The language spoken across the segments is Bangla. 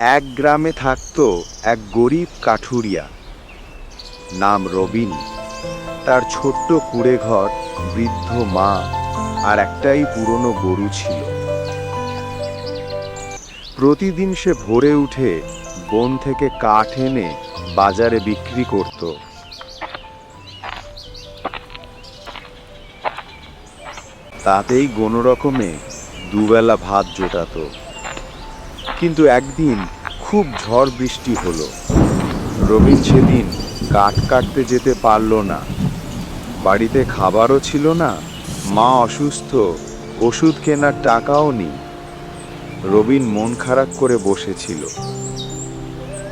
এক গ্রামে থাকতো এক গরিব কাঠুরিয়া। নাম রবিন। তার ছোট্ট কুড়ে ঘর বৃদ্ধ মা আর একটাই পুরনো গরু ছিল। প্রতিদিন সে ভোরে উঠে বন থেকে কাঠ এনে বাজারে বিক্রি করত। তাতেই কোনো রকমে দুবেলা ভাত জোটাতো। কিন্তু একদিন খুব ঝড় বৃষ্টি হলো। রবিন সেদিন কাঠ কাটতে যেতে পারল না। বাড়িতে খাবারও ছিল না, মা অসুস্থ, ওষুধ কেনার টাকাও নেই। রবিন মন খারাপ করে বসেছিল।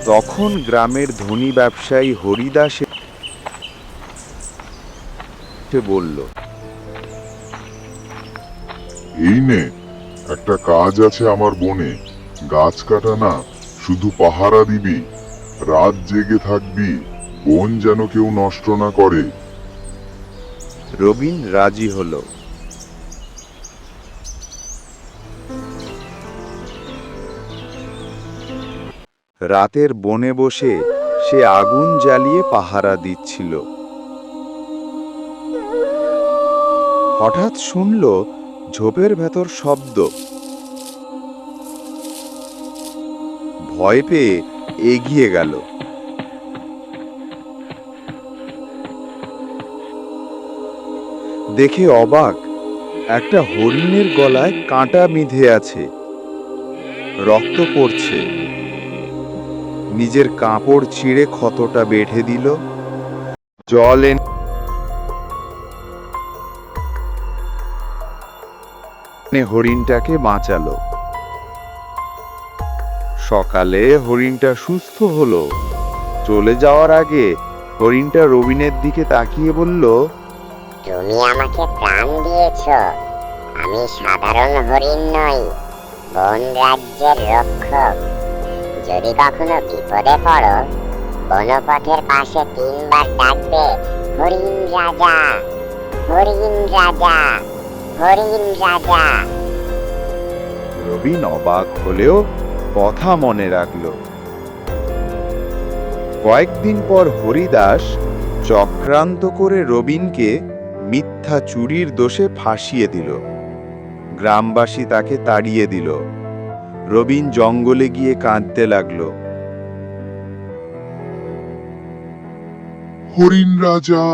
তখন গ্রামের ধনী ব্যবসায়ী হরিদাস বলল, এই নে, একটা কাজ আছে আমার বনে। গাছ কাটা না, শুধু পাহারা দিবি। রাত জেগে থাকবি, বন যেন কেউ নষ্ট না করে। রবিন রাজি হলো। রাতের বনে বসে সে আগুন জ্বালিয়ে পাহারা দিচ্ছিল। হঠাৎ শুনল ঝোপের ভেতর শব্দ। ভয় পেয়ে এগিয়ে গেল। দেখে অবাক, একটা হরিণের গলায় কাঁটা বিঁধে আছে। রক্ত পড়ছে। নিজের কাপড় ছিঁড়ে ক্ষতটা বেঁধে দিল। জল এনে হরিণটাকে বাঁচালো। সকালে হরিণটা সুস্থ হলো। চলে যাওয়ার আগে হরিণটা রবিনের দিকে তাকিয়ে বলল তুমি আমাকে প্রাণ দিয়েছ। আমি সাধারণ হরিণ নই বন রাজ্যের রক্ষক। যদি কখনো বিপদে পড়ো বনপথের পাশে তিনবার ডাকবে হরিণ রাজা হরিণ রাজা হরিণ রাজা। রবিন অবাক হলেও কথা মনে রাখল। কয়েকদিন পর হরিদাস চক্রান্ত করে রবিনকে মিথ্যা চুরির দোষে ফাঁসিয়ে দিল। গ্রামবাসী তাকে তাড়িয়ে দিল। রবিন জঙ্গলে গিয়ে কাঁদতে লাগল। হরিণ রাজা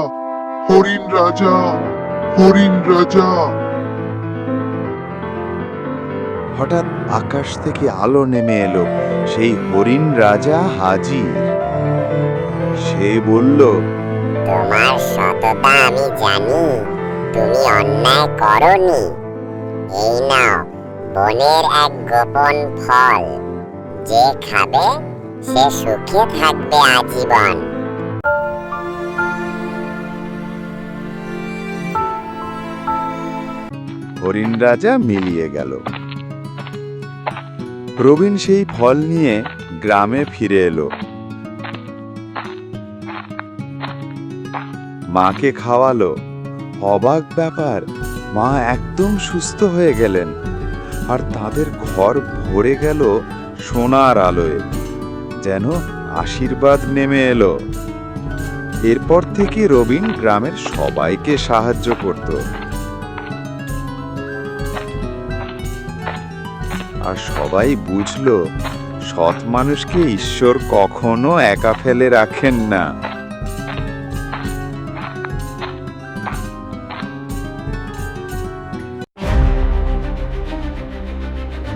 হরিণ রাজা হরিণ রাজা। হঠাৎ আকাশ থেকে আলো নেমে এলো। সেই হরিণ রাজা হাজির। সে বলল তোমার সততা আমি জানি তুমি অন্যায় করনি। এই নাও বনের এক গোপন ফল। যে খাবে সে সুখে থাকবে আজীবন। হরিণ রাজা মিলিয়ে গেল। রবিন সেই ফল নিয়ে গ্রামে ফিরে এলো। মাকে খাওয়ালো। অবাক ব্যাপার, মা একদম সুস্থ হয়ে গেলেন। আর তাদের ঘর ভরে গেল সোনার আলোয়। যেন আশীর্বাদ নেমে এলো। এরপর থেকে রবিন গ্রামের সবাইকে সাহায্য করতো। আর সবাই বুঝল সৎ মানুষকে ঈশ্বর কখনো একা ফেলে রাখেন না।